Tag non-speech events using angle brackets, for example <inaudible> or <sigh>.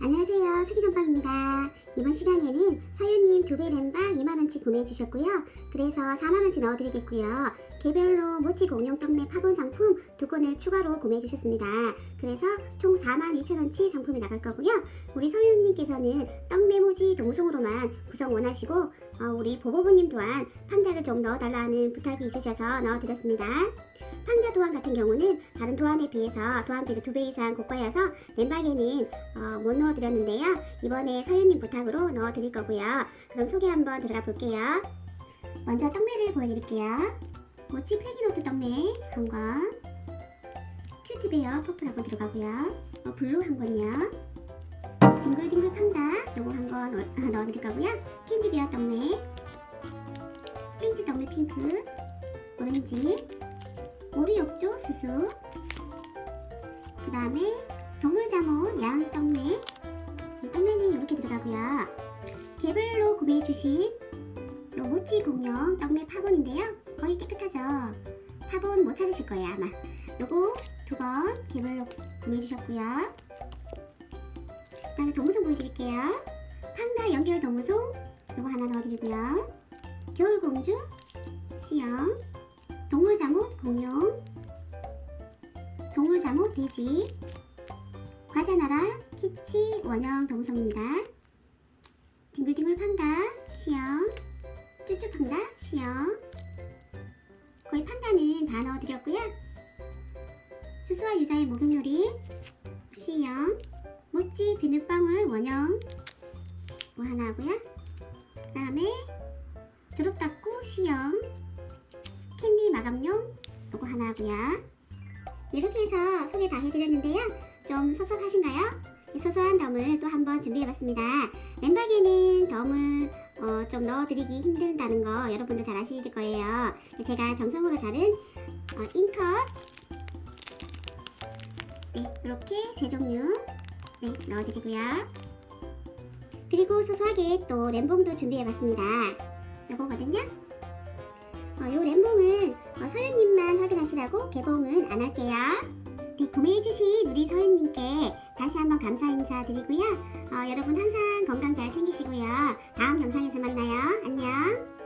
안녕하세요. 수기전빵입니다. 이번 시간에는 서윤님 교배 램방 2만원치 구매해 주셨고요. 그래서 4만원치 넣어드리겠고요. 개별로 모찌 공룡 떡매 파본 상품 두 건을 추가로 구매해 주셨습니다. 그래서 총 4만 2천원치 상품이 나갈 거고요. 우리 서윤님께서는 떡매 모지 동송으로만 구성 원하시고 어, 우리 보보부님 또한 판다를 좀 넣어달라는 부탁이 있으셔서 넣어드렸습니다. 판다 도안 같은 경우는 다른 도안에 비해서 도안비도 두 배 이상 고가여서 램방에는 어, 못 넣어드렸는데요. 이번에 서윤님 부탁으로 넣어드릴 거고요. 그럼 소개 한번 들어가 볼게요. 먼저 떡매를 보여드릴게요. 모찌 플래기노트 떡매 한 권, 큐티베어 퍼플 한 권 들어가고요. 어, 블루 한 권이요. 딩글딩글 판다 요거 한 권 <laughs> 넣어드릴 거고요. 캔디베어 떡매, 핑크 떡매 핑크, 오렌지, 오리 욕조 수수, 그 다음에 떡매 이 떡매는 이렇게 들어가고요. 개별로 구매해 주신 요 모찌 공룡 떡매 파본인데요. 거의 깨끗하죠? 파본 못 찾으실 거예요 아마. 요거 두 번 개별로 구매해 주셨고요. 그 다음에 동무송 보여드릴게요. 판다 연결 동무송 요거 하나 넣어드리고요. 겨울공주 시영 동물자못 공룡. 동물자못 돼지. 과자나라 키치 원형 동성입니다. 딩글딩글 판다 시영. 쭈쭈 판다 시영. 거의 판다는 다 넣어드렸고요. 수수와 유자의 목욕요리 시영. 모찌 비눗방울 원형. 뭐 하나 하고요. 그 다음에 졸업닦고 시영 마감용 요거 하나 하고요. 이렇게 해서 소개 다 해드렸는데요. 좀 섭섭하신가요? 이 소소한 덤을 또 한번 준비해봤습니다. 램박에는 덤을 어, 좀 넣어드리기 힘들다는 거 여러분도 잘 아실 거예요. 제가 정성으로 자른 어, 잉컷 네, 이렇게 세 종류 네, 넣어드리고요. 그리고 소소하게 또 램봉도 준비해봤습니다. 요거거든요. 어, 요 램봉은 어, 서윤님만 확인하시라고 개봉은 안 할게요. 네, 구매해주신 우리 서윤님께 다시 한번 감사 인사 드리고요. 어, 여러분 항상 건강 잘 챙기시고요. 다음 영상에서 만나요. 안녕.